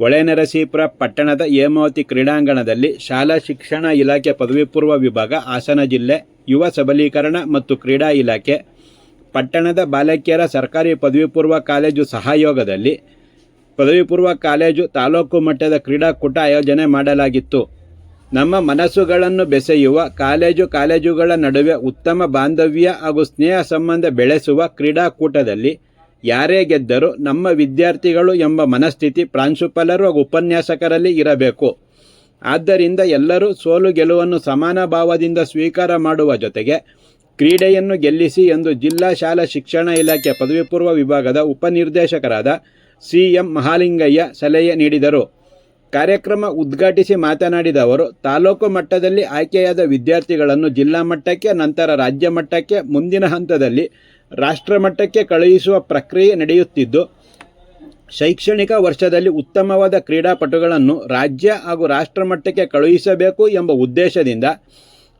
ಹೊಳೆನರಸೀಪುರ ಪಟ್ಟಣದ ಹೇಮಾವತಿ ಕ್ರೀಡಾಂಗಣದಲ್ಲಿ ಶಾಲಾ ಶಿಕ್ಷಣ ಇಲಾಖೆ ಪದವಿ ಪೂರ್ವ ವಿಭಾಗ, ಹಾಸನ ಜಿಲ್ಲೆ, ಯುವ ಸಬಲೀಕರಣ ಮತ್ತು ಕ್ರೀಡಾ ಇಲಾಖೆ, ಪಟ್ಟಣದ ಬಾಲಕಿಯರ ಸರ್ಕಾರಿ ಪದವಿ ಪೂರ್ವ ಕಾಲೇಜು ಸಹಯೋಗದಲ್ಲಿ ಪದವಿ ಪೂರ್ವ ಕಾಲೇಜು ತಾಲೂಕು ಮಟ್ಟದ ಕ್ರೀಡಾಕೂಟ ಆಯೋಜನೆ ಮಾಡಲಾಗಿತ್ತು. ನಮ್ಮ ಮನಸ್ಸುಗಳನ್ನು ಬೆಸೆಯುವ, ಕಾಲೇಜು ಕಾಲೇಜುಗಳ ನಡುವೆ ಉತ್ತಮ ಬಾಂಧವ್ಯ ಹಾಗೂ ಸ್ನೇಹ ಸಂಬಂಧ ಬೆಳೆಸುವ ಕ್ರೀಡಾಕೂಟದಲ್ಲಿ ಯಾರೇ ಗೆದ್ದರೂ ನಮ್ಮ ವಿದ್ಯಾರ್ಥಿಗಳು ಎಂಬ ಮನಸ್ಥಿತಿ ಪ್ರಾಂಶುಪಾಲರು ಹಾಗೂ ಉಪನ್ಯಾಸಕರಲ್ಲಿ ಇರಬೇಕು. ಆದ್ದರಿಂದ ಎಲ್ಲರೂ ಸೋಲು ಗೆಲುವನ್ನು ಸಮಾನ ಭಾವದಿಂದ ಸ್ವೀಕಾರ ಮಾಡುವ ಜೊತೆಗೆ ಕ್ರೀಡೆಯನ್ನು ಗೆಲ್ಲಿಸಿ ಎಂದು ಜಿಲ್ಲಾ ಶಾಲಾ ಶಿಕ್ಷಣ ಇಲಾಖೆ ಪದವಿ ಪೂರ್ವ ವಿಭಾಗದ ಉಪನಿರ್ದೇಶಕರಾದ ಸಿ ಎಂ ಮಹಾಲಿಂಗಯ್ಯ ಸಲಹೆ ನೀಡಿದರು. ಕಾರ್ಯಕ್ರಮ ಉದ್ಘಾಟಿಸಿ ಮಾತನಾಡಿದ ಅವರು, ತಾಲೂಕು ಮಟ್ಟದಲ್ಲಿ ಆಯ್ಕೆಯಾದ ವಿದ್ಯಾರ್ಥಿಗಳನ್ನು ಜಿಲ್ಲಾ ಮಟ್ಟಕ್ಕೆ, ನಂತರ ರಾಜ್ಯ ಮಟ್ಟಕ್ಕೆ ಮುಂದಿನ ಹಂತದಲ್ಲಿ ರಾಷ್ಟ್ರ ಮಟ್ಟಕ್ಕೆ ಕಳುಹಿಸುವ ಪ್ರಕ್ರಿಯೆ ನಡೆಯುತ್ತಿದ್ದು, ಶೈಕ್ಷಣಿಕ ವರ್ಷದಲ್ಲಿ ಉತ್ತಮವಾದ ಕ್ರೀಡಾಪಟುಗಳನ್ನು ರಾಜ್ಯ ಹಾಗೂ ರಾಷ್ಟ್ರ ಮಟ್ಟಕ್ಕೆ ಕಳುಹಿಸಬೇಕು ಎಂಬ ಉದ್ದೇಶದಿಂದ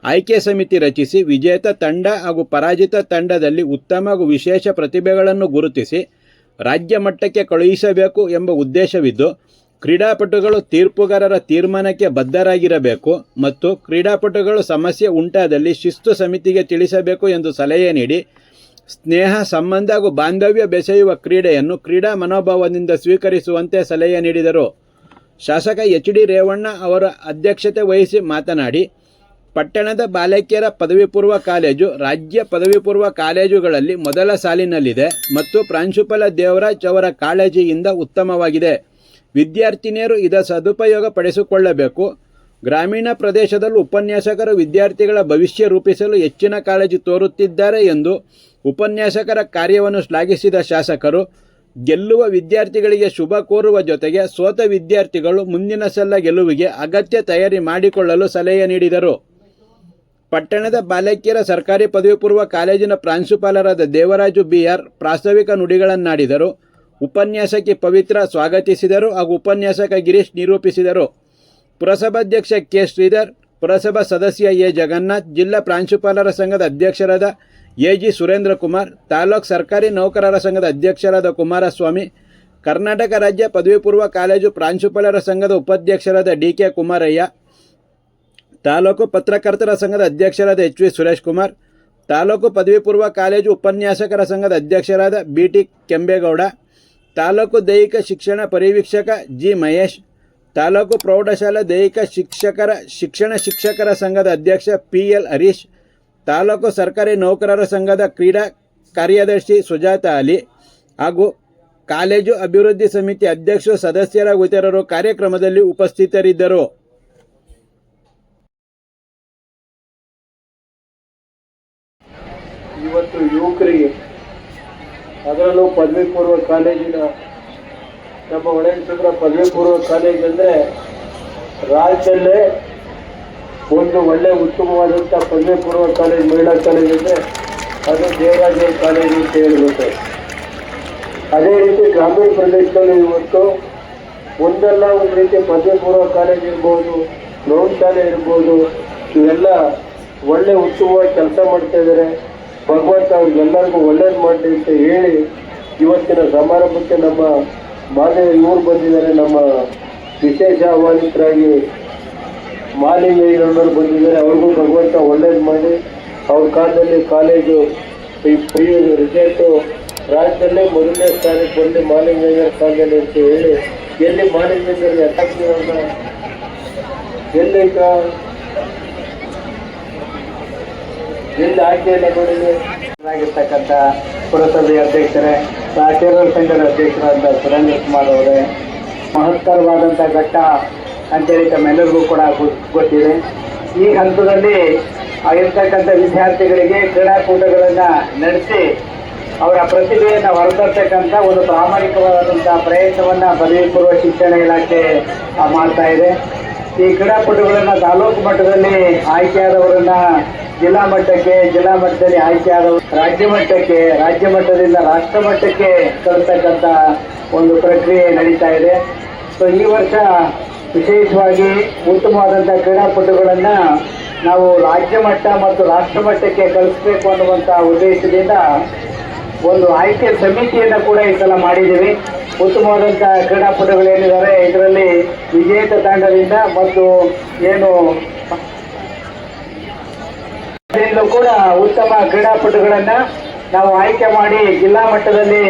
ಆಯ್ಕೆ ಸಮಿತಿ ರಚಿಸಿ, ವಿಜೇತ ತಂಡ ಹಾಗೂ ಪರಾಜಿತ ತಂಡದಲ್ಲಿ ಉತ್ತಮ ಹಾಗೂ ವಿಶೇಷ ಪ್ರತಿಭೆಗಳನ್ನು ಗುರುತಿಸಿ ರಾಜ್ಯ ಮಟ್ಟಕ್ಕೆ ಕಳುಹಿಸಬೇಕು ಎಂಬ ಉದ್ದೇಶವಿದ್ದು, ಕ್ರೀಡಾಪಟುಗಳು ತೀರ್ಪುಗಾರರ ತೀರ್ಮಾನಕ್ಕೆ ಬದ್ಧರಾಗಿರಬೇಕು ಮತ್ತು ಕ್ರೀಡಾಪಟುಗಳು ಸಮಸ್ಯೆ ಉಂಟಾದಲ್ಲಿ ಶಿಸ್ತು ಸಮಿತಿಗೆ ತಿಳಿಸಬೇಕು ಎಂದು ಸಲಹೆ ನೀಡಿ ಸ್ನೇಹ, ಸಂಬಂಧ ಹಾಗೂ ಬಾಂಧವ್ಯ ಬೆಸೆಯುವ ಕ್ರೀಡೆಯನ್ನು ಕ್ರೀಡಾ ಮನೋಭಾವದಿಂದ ಸ್ವೀಕರಿಸುವಂತೆ ಸಲಹೆ ನೀಡಿದರು. ಶಾಸಕ ಎಚ್ ಡಿ ರೇವಣ್ಣ ಅವರ ಅಧ್ಯಕ್ಷತೆ ವಹಿಸಿ ಮಾತನಾಡಿ, ಪಟ್ಟಣದ ಬಾಲಕಿಯರ ಪದವಿ ಪೂರ್ವ ಕಾಲೇಜು ರಾಜ್ಯ ಪದವಿ ಪೂರ್ವ ಕಾಲೇಜುಗಳಲ್ಲಿ ಮೊದಲ ಸಾಲಿನಲ್ಲಿದೆ ಮತ್ತು ಪ್ರಾಂಶುಪಾಲ ದೇವರಾಜ್ ಅವರ ಕಾಳಜಿಯಿಂದ ಉತ್ತಮವಾಗಿದೆ. ವಿದ್ಯಾರ್ಥಿನಿಯರು ಇದರ ಸದುಪಯೋಗ ಪಡಿಸಿಕೊಳ್ಳಬೇಕು. ಗ್ರಾಮೀಣ ಪ್ರದೇಶದಲ್ಲೂ ಉಪನ್ಯಾಸಕರು ವಿದ್ಯಾರ್ಥಿಗಳ ಭವಿಷ್ಯ ರೂಪಿಸಲು ಹೆಚ್ಚಿನ ಕಾಳಜಿ ತೋರುತ್ತಿದ್ದಾರೆ ಎಂದು ಉಪನ್ಯಾಸಕರ ಕಾರ್ಯವನ್ನು ಶ್ಲಾಘಿಸಿದ ಶಾಸಕರು, ಗೆಲ್ಲುವ ವಿದ್ಯಾರ್ಥಿಗಳಿಗೆ ಶುಭ ಕೋರುವ ಜೊತೆಗೆ ಸೋತ ವಿದ್ಯಾರ್ಥಿಗಳು ಮುಂದಿನ ಸಲ ಗೆಲುವಿಗೆ ಅಗತ್ಯ ತಯಾರಿ ಮಾಡಿಕೊಳ್ಳಲು ಸಲಹೆ ನೀಡಿದರು. ಪಟ್ಟಣದ ಬಾಲಕಿಯರ ಸರ್ಕಾರಿ ಪದವಿ ಪೂರ್ವ ಕಾಲೇಜಿನ ಪ್ರಾಂಶುಪಾಲರಾದ ದೇವರಾಜು ಬಿಆರ್ ಪ್ರಾಸ್ತಾವಿಕ ನುಡಿಗಳನ್ನಾಡಿದರು. ಉಪನ್ಯಾಸಕಿ ಪವಿತ್ರ ಸ್ವಾಗತಿಸಿದರು ಹಾಗೂ ಉಪನ್ಯಾಸಕ ಗಿರೀಶ್ ನಿರೂಪಿಸಿದರು. ಪುರಸಭಾಧ್ಯಕ್ಷ ಕೆ. ಶ್ರೀಧರ್, ಪುರಸಭಾ ಸದಸ್ಯ ಎ. ಜಗನ್ನಾಥ್, ಜಿಲ್ಲಾ ಪ್ರಾಂಶುಪಾಲರ ಸಂಘದ ಅಧ್ಯಕ್ಷರಾದ ಎ. ಜಿ. ಸುರೇಂದ್ರ ಕುಮಾರ್, ತಾಲೂಕು ಸರ್ಕಾರಿ ನೌಕರರ ಸಂಘದ ಅಧ್ಯಕ್ಷರಾದ ಕುಮಾರಸ್ವಾಮಿ, ಕರ್ನಾಟಕ ರಾಜ್ಯ ಪದವಿ ಪೂರ್ವ ಕಾಲೇಜು ಪ್ರಾಂಶುಪಾಲರ ಸಂಘದ ಉಪಾಧ್ಯಕ್ಷರಾದ ಡಿ. ಕೆ. ಕುಮಾರಯ್ಯ, ತಾಲೂಕು ಪತ್ರಕರ್ತರ ಸಂಘದ ಅಧ್ಯಕ್ಷರಾದ ಎಚ್. ವಿ. ಸುರೇಶ್ ಕುಮಾರ್, ತಾಲೂಕು ಪದವಿ ಪೂರ್ವ ಕಾಲೇಜು ಉಪನ್ಯಾಸಕರ ಸಂಘದ ಅಧ್ಯಕ್ಷರಾದ ಬಿ. ಟಿ. ಕೆಂಬೇಗೌಡ, ತಾಲೂಕು ದೈಹಿಕ ಶಿಕ್ಷಣ ಪರಿವೀಕ್ಷಕ ಜಿ. ಮಹೇಶ್ ತಾಲೂಕು ಪ್ರೌಢಶಾಲಾ ದೈಹಿಕ ಶಿಕ್ಷಕರ, ಶಿಕ್ಷಣ ಶಿಕ್ಷಕರ ಸಂಘದ ಅಧ್ಯಕ್ಷ ಪಿ ಎಲ್ ಹರೀಶ್, ತಾಲೂಕು ಸರ್ಕಾರಿ ನೌಕರರ ಸಂಘದ ಕ್ರೀಡಾ ಕಾರ್ಯದರ್ಶಿ ಸುಜಾತ ಅಲಿ ಹಾಗೂ ಕಾಲೇಜು ಅಭಿವೃದ್ಧಿ ಸಮಿತಿ ಅಧ್ಯಕ್ಷರು ಸದಸ್ಯರ ಇತರರು ಕಾರ್ಯಕ್ರಮದಲ್ಲಿ ಉಪಸ್ಥಿತರಿದ್ದರು. ಇವತ್ತು ಯುವಕರಿಗೆ ಅದರಲ್ಲೂ ಪದವಿ ಪೂರ್ವ ಕಾಲೇಜಿನ ನಮ್ಮ ಹೊಳೆನರಸೀಪುರ ಪದವಿ ಪೂರ್ವ ಕಾಲೇಜ್ ಅಂದರೆ ರಾಜ್ಯದಲ್ಲೇ ಒಂದು ಒಳ್ಳೆ ಉತ್ತಮವಾದಂಥ ಪದವಿ ಪೂರ್ವ ಕಾಲೇಜ್, ಮಹಿಳಾ ಕಾಲೇಜ್ ಅಂದರೆ ಅದು ದೇವರಾಜ ಕಾಲೇಜು ಅಂತ ಹೇಳಿರುತ್ತೆ ಅದೇ ರೀತಿ ಗ್ರಾಮೀಣ ಪ್ರದೇಶದಲ್ಲಿ ಇವತ್ತು ಒಂದಲ್ಲ ಒಂದು ರೀತಿ ಪದವಿ ಪೂರ್ವ ಕಾಲೇಜ್ ಇರ್ಬೋದು ಪ್ರೌಢಶಾಲೆ ಇರ್ಬೋದು, ಇವೆಲ್ಲ ಒಳ್ಳೆ ಉತ್ತಮವಾಗಿ ಕೆಲಸ ಮಾಡ್ತಾ ಇದ್ದಾರೆ ಭಗವಂತ ಅವ್ರಿಗೆಲ್ಲರಿಗೂ ಒಳ್ಳೇದು ಮಾಡಲಿ ಅಂತ ಹೇಳಿ ಇವತ್ತಿನ ಸಮಾರಂಭಕ್ಕೆ ನಮ್ಮ ಮಾದೇವ ಇವರು ಬಂದಿದ್ದಾರೆ. ನಮ್ಮ ವಿಶೇಷ ಆಹ್ವಾನಿತರಾಗಿ ಮಾಲಿಂಗಯ್ಯನವರು ಬಂದಿದ್ದಾರೆ. ಅವ್ರಿಗೂ ಭಗವಂತ ಒಳ್ಳೇದು ಮಾಡಿ ಅವ್ರ ಕಾಲದಲ್ಲಿ ಕಾಲೇಜು ಈ ರಿಸಲ್ಟು ರಾಜ್ಯದಲ್ಲೇ ಮೊದಲನೇ ಸ್ಥಾನಕ್ಕೆ ಬಂದು ಮಾಲಿಂಗಯ್ಯರ ಕಾಲದಲ್ಲಿ ಅಂತ ಹೇಳಿ ಎಲ್ಲಿ ಮಾಲಿಂಗಯ್ಯರು ಅಟ್ಯಾಕ್ ಎಲ್ಲಿ ಎಲ್ಲಿ ಆಯ್ಕೆ ಇಲ್ಲ ನೋಡಿದೆ ಆಗಿರ್ತಕ್ಕಂಥ ಪುರಸಭೆ ಅಧ್ಯಕ್ಷರೇ ಸಹಕಾರ ಸಂಘದ ಅಧ್ಯಕ್ಷರಾದ ಸುರೇಂದ್ರ ಕುಮಾರ್ ಅವರೇ ಮಹತ್ತರವಾದಂಥ ಘಟ್ಟ ಅಂತೇಳಿ ತಮ್ಮೆಲ್ಲರಿಗೂ ಕೂಡ ಗೊತ್ತಿದೆ. ಈ ಹಂತದಲ್ಲಿ ಆಗಿರ್ತಕ್ಕಂಥ ವಿದ್ಯಾರ್ಥಿಗಳಿಗೆ ಕ್ರೀಡಾಕೂಟಗಳನ್ನು ನಡೆಸಿ ಅವರ ಪ್ರತಿಭೆಯನ್ನು ಹೊರತರ್ತಕ್ಕಂಥ ಒಂದು ಪ್ರಾಮಾಣಿಕವಾದಂಥ ಪ್ರಯತ್ನವನ್ನು ಪದವಿ ಪೂರ್ವ ಶಿಕ್ಷಣ ಇಲಾಖೆ ಮಾಡ್ತಾ ಇದೆ. ಈ ಕ್ರೀಡಾಪಟುಗಳನ್ನ ತಾಲೂಕು ಮಟ್ಟದಲ್ಲಿ ಆಯ್ಕೆಯಾದವರನ್ನ ಜಿಲ್ಲಾ ಮಟ್ಟಕ್ಕೆ, ಜಿಲ್ಲಾ ಮಟ್ಟದಲ್ಲಿ ಆಯ್ಕೆಯಾದವರು ರಾಜ್ಯ ಮಟ್ಟಕ್ಕೆ, ರಾಜ್ಯ ಮಟ್ಟದಿಂದ ರಾಷ್ಟ್ರ ಮಟ್ಟಕ್ಕೆ ತರತಕ್ಕಂತ ಒಂದು ಪ್ರಕ್ರಿಯೆ ನಡೀತಾ ಇದೆ. ಸೊ ಈ ವರ್ಷ ವಿಶೇಷವಾಗಿ ಉತ್ತಮವಾದಂಥ ಕ್ರೀಡಾಪಟುಗಳನ್ನು ನಾವು ರಾಜ್ಯ ಮಟ್ಟ ಮತ್ತು ರಾಷ್ಟ್ರ ಮಟ್ಟಕ್ಕೆ ಕಳಿಸ್ಬೇಕು ಅನ್ನುವಂಥ ಉದ್ದೇಶದಿಂದ ಒಂದು ಆಯ್ಕೆ ಸಮಿತಿಯನ್ನು ಕೂಡ ಈ ಸಲ ಮಾಡಿದ್ದೀವಿ. ಉತ್ತಮವಾದಂಥ ಕ್ರೀಡಾಪಟುಗಳು ಏನಿದ್ದಾರೆ ಇದರಲ್ಲಿ ವಿಜೇತ ತಂಡದಿಂದ ಮತ್ತು ಏನು ಕೂಡ ಉತ್ತಮ ಕ್ರೀಡಾಪಟುಗಳನ್ನ ನಾವು ಆಯ್ಕೆ ಮಾಡಿ ಜಿಲ್ಲಾ ಮಟ್ಟದಲ್ಲಿ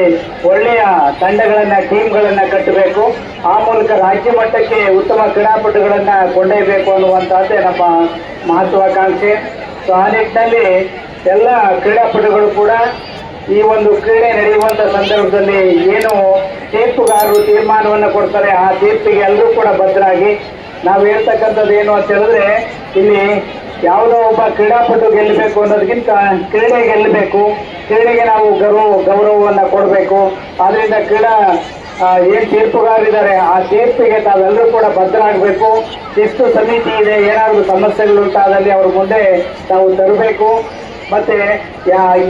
ಒಳ್ಳೆಯ ತಂಡಗಳನ್ನ, ಟೀಮ್ಗಳನ್ನ ಕಟ್ಟಬೇಕು. ಆ ಮೂಲಕ ರಾಜ್ಯ ಮಟ್ಟಕ್ಕೆ ಉತ್ತಮ ಕ್ರೀಡಾಪಟುಗಳನ್ನ ಕೊಂಡೊಯ್ಯಬೇಕು ಅನ್ನುವಂತಹದ್ದೇ ನಮ್ಮ ಮಹತ್ವಾಕಾಂಕ್ಷೆ. ಸೊ ಆ ನಿಟ್ಟಿನಲ್ಲಿ ಎಲ್ಲ ಕ್ರೀಡಾಪಟುಗಳು ಕೂಡ ಈ ಒಂದು ಕ್ರೀಡೆ ನಡೆಯುವಂತ ಸಂದರ್ಭದಲ್ಲಿ ಏನು ತೀರ್ಪುಗಾರರು ತೀರ್ಮಾನವನ್ನು ಕೊಡ್ತಾರೆ, ಆ ತೀರ್ಪಿಗೆ ಎಲ್ಲರೂ ಕೂಡ ಬದ್ಧರಾಗಿ ನಾವು ಹೇಳ್ತಕ್ಕಂಥದ್ದು ಏನು ಅಂತ ಹೇಳಿದ್ರೆ, ಇಲ್ಲಿ ಯಾವುದೋ ಒಬ್ಬ ಕ್ರೀಡಾಪಟು ಗೆಲ್ಲಬೇಕು ಅನ್ನೋದಕ್ಕಿಂತ ಕ್ರೀಡೆ ಗೆಲ್ಲಬೇಕು. ಕ್ರೀಡೆಗೆ ನಾವು ಗೌರವ, ಗೌರವವನ್ನು ಕೊಡಬೇಕು. ಆದ್ರಿಂದ ಕ್ರೀಡಾ ಏನ್ ತೀರ್ಪುಗಾರರಿದ್ದಾರೆ ಆ ತೀರ್ಪಿಗೆ ತಾವೆಲ್ಲರೂ ಕೂಡ ಬದ್ಧರಾಗಬೇಕು. ಎಷ್ಟು ಸಮಿತಿ ಇದೆ, ಏನಾದರೂ ಸಮಸ್ಯೆಗಳು ಉಂಟಾದಲ್ಲಿ ಅವ್ರ ಮುಂದೆ ತಾವು ತರಬೇಕು. ಮತ್ತೆ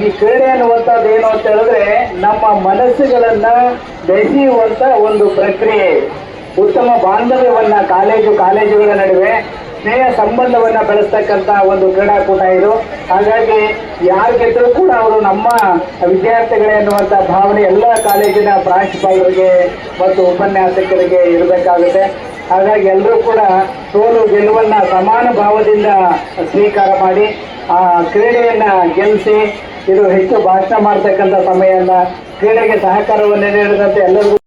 ಈ ಕ್ರೀಡೆ ಅನ್ನುವಂಥದ್ದು ಏನು ಅಂತ ಹೇಳಿದ್ರೆ ನಮ್ಮ ಮನಸ್ಸುಗಳನ್ನ ಬೆಸೆಯುವಂತ ಒಂದು ಪ್ರಕ್ರಿಯೆ. ಉತ್ತಮ ಬಾಂಧವ್ಯವನ್ನ ಕಾಲೇಜು, ಕಾಲೇಜುಗಳ ನಡುವೆ ಸ್ನೇಹ ಸಂಬಂಧವನ್ನ ಬೆಳೆಸ್ತಕ್ಕಂತ ಒಂದು ಕ್ರೀಡಾಕೂಟ ಇದು. ಹಾಗಾಗಿ ಯಾರು ಗೆದ್ದರೂ ಕೂಡ ಅವರು ನಮ್ಮ ವಿದ್ಯಾರ್ಥಿಗಳೇ ಅನ್ನುವಂತ ಭಾವನೆ ಎಲ್ಲ ಕಾಲೇಜಿನ ಪ್ರಾಂಶುಪಾಲರಿಗೆ ಮತ್ತು ಉಪನ್ಯಾಸಕರಿಗೆ ಇರಬೇಕಾಗುತ್ತೆ. ಹಾಗಾಗಿ ಎಲ್ಲರೂ ಕೂಡ ಸೋಲು ಗೆಲುವನ್ನ ಸಮಾನ ಭಾವದಿಂದ ಸ್ವೀಕಾರ ಮಾಡಿ. ಆ ಕ್ರೀಡೆಯನ್ನ ಗೆಲ್ಲಿಸಿ ಇದು ಹೆಚ್ಚು ಭಾಷಣ ಮಾಡ್ತಕ್ಕಂಥ ಸಮಯ ಕ್ರೀಡೆಗೆ ಸಹಕಾರವನ್ನು ನೀಡಿದಂತೆ ಎಲ್ಲರಿಗೂ